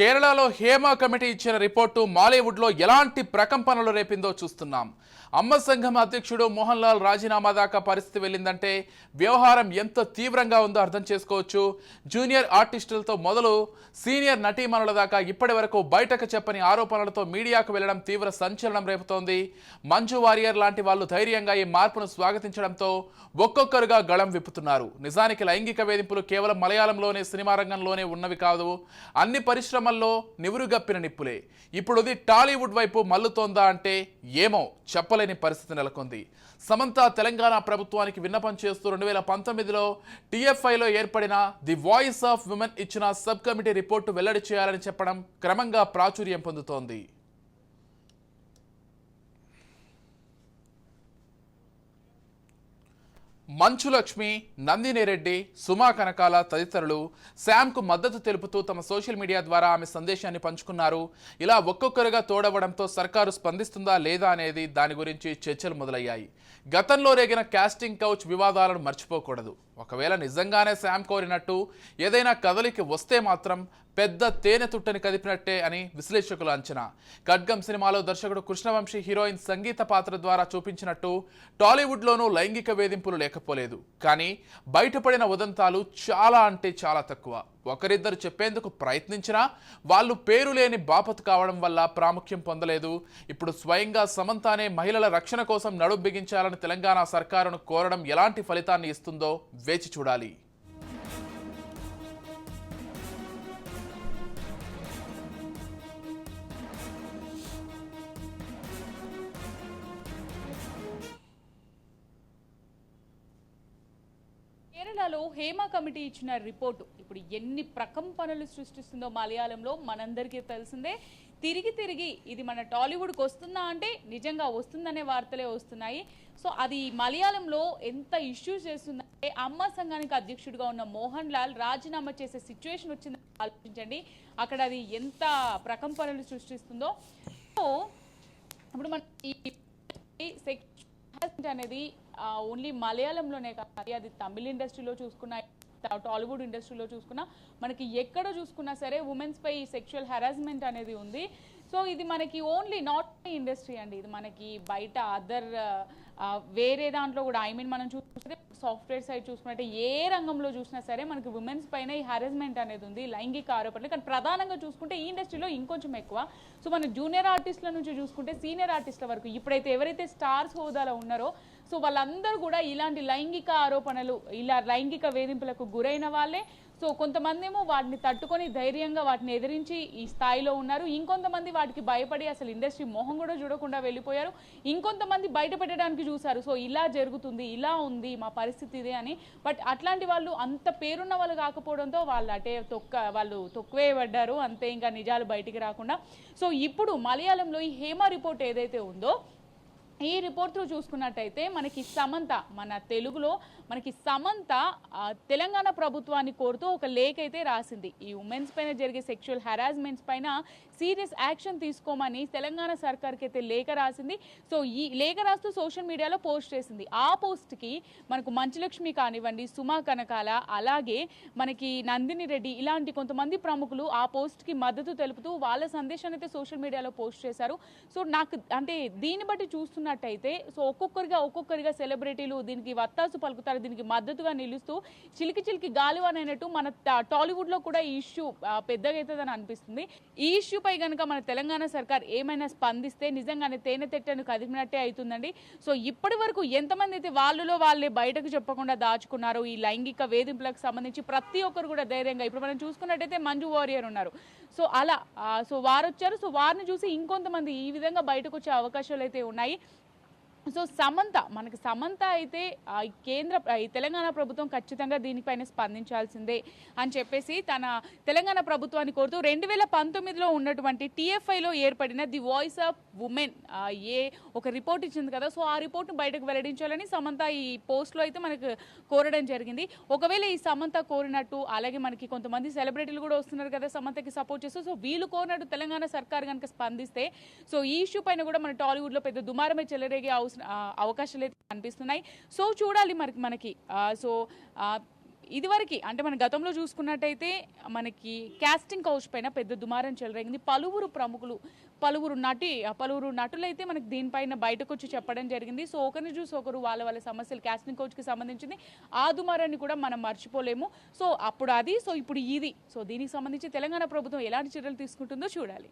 కేరళలో హేమ కమిటీ ఇచ్చిన రిపోర్టు మాలీవుడ్లో ఎలాంటి ప్రకంపనలు రేపిందో చూస్తున్నాం. అమ్మ సంఘం అధ్యక్షుడు మోహన్ లాల్ రాజీనామా దాకా పరిస్థితి వెళ్ళిందంటే వ్యవహారం ఎంత తీవ్రంగా ఉందో అర్థం చేసుకోవచ్చు. జూనియర్ ఆర్టిస్టులతో మొదలు సీనియర్ నటీమణుల దాకా ఇప్పటి వరకు బయటకు చెప్పని ఆరోపణలతో మీడియాకు వెళ్ళడం తీవ్ర సంచలనం రేపుతోంది. మంజు వారియర్ లాంటి వాళ్ళు ధైర్యంగా ఈ మార్పును స్వాగతించడంతో ఒక్కొక్కరుగా గళం విప్పుతున్నారు. నిజానికి లైంగిక వేధింపులు కేవలం మలయాళంలోనే సినిమా రంగంలోనే ఉన్నవి కాదు. అన్ని పరిశ్రమ పరిశ్రమల్లో నివురుగప్పిన నిప్పులే. ఇప్పుడు ఇది టాలీవుడ్ వైపు మల్లుతోందా అంటే ఏమో చెప్పలేని పరిస్థితి నెలకొంది. సమంత తెలంగాణ ప్రభుత్వానికి విన్నపం చేస్తూ రెండు వేల పంతొమ్మిదిలో టీఎఫ్ఐలో ఏర్పడిన ది వాయిస్ ఆఫ్ విమెన్ ఇచ్చిన సబ్ కమిటీ రిపోర్టు వెల్లడి చేయాలని చెప్పడం క్రమంగా ప్రాచుర్యం పొందుతోంది. మంచు లక్ష్మి నందిని రెడ్డి సుమా కనకాల తదితరులు శామ్కు మద్దతు తెలుపుతూ తమ సోషల్ మీడియా ద్వారా ఆమె సందేశాన్ని పంచుకున్నారు. ఇలా ఒక్కొక్కరుగా తోడవడంతో సర్కారు స్పందిస్తుందా లేదా అనేది దాని గురించి చర్చలు మొదలయ్యాయి. గతంలో రేగిన కాస్టింగ్ కౌచ్ వివాదాలను మర్చిపోకూడదు. ఒకవేళ నిజంగానే శామ్ కోరినట్టు ఏదైనా కదలికి వస్తే మాత్రం పెద్ద తేనె తుట్టని కదిపినట్టే అని విశ్లేషకుల అంచనా. ఖడ్గం సినిమాలో దర్శకుడు కృష్ణవంశీ హీరోయిన్ సంగీత పాత్ర ద్వారా చూపించినట్టు టాలీవుడ్లోనూ లైంగిక వేధింపులు లేకపోలేదు కానీ బయటపడిన ఉదంతాలు చాలా అంటే చాలా తక్కువ. ఒకరిద్దరు చెప్పేందుకు ప్రయత్నించినా వాళ్ళు పేరు లేని బాపత్ కావడం వల్ల ప్రాముఖ్యం పొందలేదు. ఇప్పుడు స్వయంగా సమంతానే మహిళల రక్షణ కోసం నడుం బిగించాలని తెలంగాణ సర్కారును కోరడం ఎలాంటి ఫలితాన్ని ఇస్తుందో వేచి చూడాలి. కేరళలో హేమ కమిటీ ఇచ్చిన రిపోర్టు. ఇప్పుడు ఎన్ని ప్రకంపనలు సృష్టిస్తుందో మలయాళంలో మనందరికీ తెలిసిందే. తిరిగి తిరిగి ఇది మన టాలీవుడ్కి వస్తుందా అంటే నిజంగా వస్తుందనే వార్తలే వస్తున్నాయి. సో అది మలయాళంలో ఎంత ఇష్యూస్ చేస్తుందంటే అమ్మ సంఘానికి అధ్యక్షుడిగా ఉన్న మోహన్ లాల్ రాజీనామా చేసే సిచ్యువేషన్ వచ్చిందని ఆలోచించండి. అక్కడ అది ఎంత ప్రకంపనలు సృష్టిస్తుందో. సో ఇప్పుడు మన ఈ అనేది ఓన్లీ మలయాళంలోనే కాదు అది తమిళ ఇండస్ట్రీలో చూసుకున్నా టాలీవుడ్ ఇండస్ట్రీలో చూసుకున్నా మనకి ఎక్కడ చూసుకున్నా సరే ఉమెన్స్ పై సెక్షువల్ హెరాస్మెంట్ అనేది ఉంది. సో ఇది మనకి ఓన్లీ నాట్ ఇండస్ట్రీ అండి. ఇది మనకి బయట అదర్ వేరే దాంట్లో కూడా ఐ మీన్ మనం చూస్తే సాఫ్ట్వేర్ సైడ్ చూసుకుంటే ఏ రంగంలో చూసినా సరే మనకి ఉమెన్స్ పైన ఈ హారెస్మెంట్ అనేది ఉంది లైంగిక ఆరోపణలు. కానీ ప్రధానంగా చూసుకుంటే ఈ ఇండస్ట్రీలో ఇంకొంచెం ఎక్కువ. సో మన జూనియర్ ఆర్టిస్టుల నుంచి చూసుకుంటే సీనియర్ ఆర్టిస్టుల వరకు ఇప్పుడైతే ఎవరైతే స్టార్స్ హోదాలో ఉన్నారో సో వాళ్ళందరూ కూడా ఇలాంటి లైంగిక ఆరోపణలు ఇలా లైంగిక వేధింపులకు గురైన వాళ్ళే. సో కొంతమంది ఏమో వాటిని తట్టుకొని ధైర్యంగా వాటిని ఎదిరించి ఈ స్థాయిలో ఉన్నారు. ఇంకొంతమంది వాటికి భయపడి అసలు ఇండస్ట్రీ మొహం కూడా చూడకుండా వెళ్ళిపోయారు. ఇంకొంతమంది బయట పెట్టడానికి చూశారు. సో ఇలా జరుగుతుంది ఇలా ఉంది మా పరిస్థితి ఇదే అని. బట్ అట్లాంటి వాళ్ళు అంత పేరున్న వాళ్ళు కాకపోవడంతో వాళ్ళు అటే తొక్క వాళ్ళు తొక్కువే పడ్డారు. అంతే ఇంకా నిజాలు బయటికి రాకుండా. సో ఇప్పుడు మలయాళంలో ఈ హేమ రిపోర్ట్ ఏదైతే ఉందో ఈ రిపోర్ట్ త్రూ చూసుకున్నట్టయితే మనకి సమంత మన తెలుగులో మనకి సమంత తెలంగాణ ప్రభుత్వాన్ని కోరుతూ ఒక లేఖ అయితే రాసింది. ఈ ఉమెన్స్ పైన జరిగే సెక్షువల్ హెరాస్మెంట్స్ పైన సీరియస్ యాక్షన్ తీసుకోమని తెలంగాణ సర్కార్కి అయితే లేఖ రాసింది. సో ఈ లేఖ రాస్తూ సోషల్ మీడియాలో పోస్ట్ చేసింది. ఆ పోస్ట్కి మనకు మంచులక్ష్మి కానివ్వండి సుమా కనకాల అలాగే మనకి నందిని రెడ్డి ఇలాంటి కొంతమంది ప్రముఖులు ఆ పోస్ట్కి మద్దతు తెలుపుతూ వాళ్ళ సందేశాన్ని అయితే సోషల్ మీడియాలో పోస్ట్ చేశారు. సో నాకు అంటే దీన్ని బట్టి చూస్తున్న చూస్తున్నట్టయితే సో ఒక్కొక్కరిగా ఒక్కొక్కరిగా సెలబ్రిటీలు దీనికి వత్తాసు పలుకుతారు దీనికి మద్దతుగా నిలుస్తూ చిలికి చిలికి గాలివానైనట్టు మన టాలీవుడ్లో కూడా ఈ ఇష్యూ పెద్దగా అవుతుందని అనిపిస్తుంది. ఈ ఇష్యూపై కనుక మన తెలంగాణ సర్కార్ ఏమైనా స్పందిస్తే నిజంగానే తేనె తెట్టను కదిపినట్టే అవుతుందండి సో ఇప్పటి వరకు ఎంతమంది అయితే వాళ్ళలో వాళ్ళే బయటకు చెప్పకుండా దాచుకున్నారో ఈ లైంగిక వేధింపులకు సంబంధించి ప్రతి ఒక్కరు కూడా ధైర్యంగా ఇప్పుడు మనం చూసుకున్నట్టయితే మంజు వారియర్ ఉన్నారు. సో అలా సో వారు వచ్చారు సో వారిని చూసి ఇంకొంతమంది ఈ విధంగా బయటకు వచ్చే అవకాశాలు అయితే ఉన్నాయి. సో సమంత మనకి సమంత అయితే ఈ కేంద్ర ఈ తెలంగాణ ప్రభుత్వం ఖచ్చితంగా దీనిపైన స్పందించాల్సిందే అని చెప్పేసి తన తెలంగాణ ప్రభుత్వాన్ని కోరుతూ రెండు వేల పంతొమ్మిదిలో ఉన్నటువంటి టీఎఫ్ఐలో ఏర్పడిన ది వాయిస్ ఆఫ్ ఉమెన్ ఏ ఒక రిపోర్ట్ ఇచ్చింది కదా సో ఆ రిపోర్ట్ను బయటకు వెల్లడించాలని సమంత ఈ పోస్ట్లో అయితే మనకు కోరడం జరిగింది. ఒకవేళ ఈ సమంత కోరినట్టు అలాగే మనకి కొంతమంది సెలబ్రిటీలు కూడా వస్తున్నారు కదా సమంతకి సపోర్ట్ చేస్తూ సో వీళ్ళు కోరినట్టు తెలంగాణ సర్కార్ కనుక స్పందిస్తే సో ఈ ఇష్యూ పైన కూడా మన టాలీవుడ్లో పెద్ద దుమారమే చెలరేగే అవసరం ఆ, అవకాశాలు అయితే కనిపిస్తున్నాయి. సో చూడాలి మరి మనకి. సో ఇదివరకు అంటే మన గతంలో చూసుకున్నట్టయితే మనకి క్యాస్టింగ్ కౌచ్ పైన పెద్ద దుమారం చెలరేగింది. పలువురు ప్రముఖులు పలువురు నటి పలువురు నటులైతే మనకి దీనిపైన బయటకు వచ్చి చెప్పడం జరిగింది. సో ఒకరిని చూసి ఒకరు వాళ్ళ వాళ్ళ సమస్యలు క్యాస్టింగ్ కౌచ్కి సంబంధించింది. ఆ దుమారాన్ని కూడా మనం మర్చిపోలేము. సో అప్పుడు అది సో ఇప్పుడు ఇది. సో దీనికి సంబంధించి తెలంగాణ ప్రభుత్వం ఎలాంటి చర్యలు తీసుకుంటుందో చూడాలి.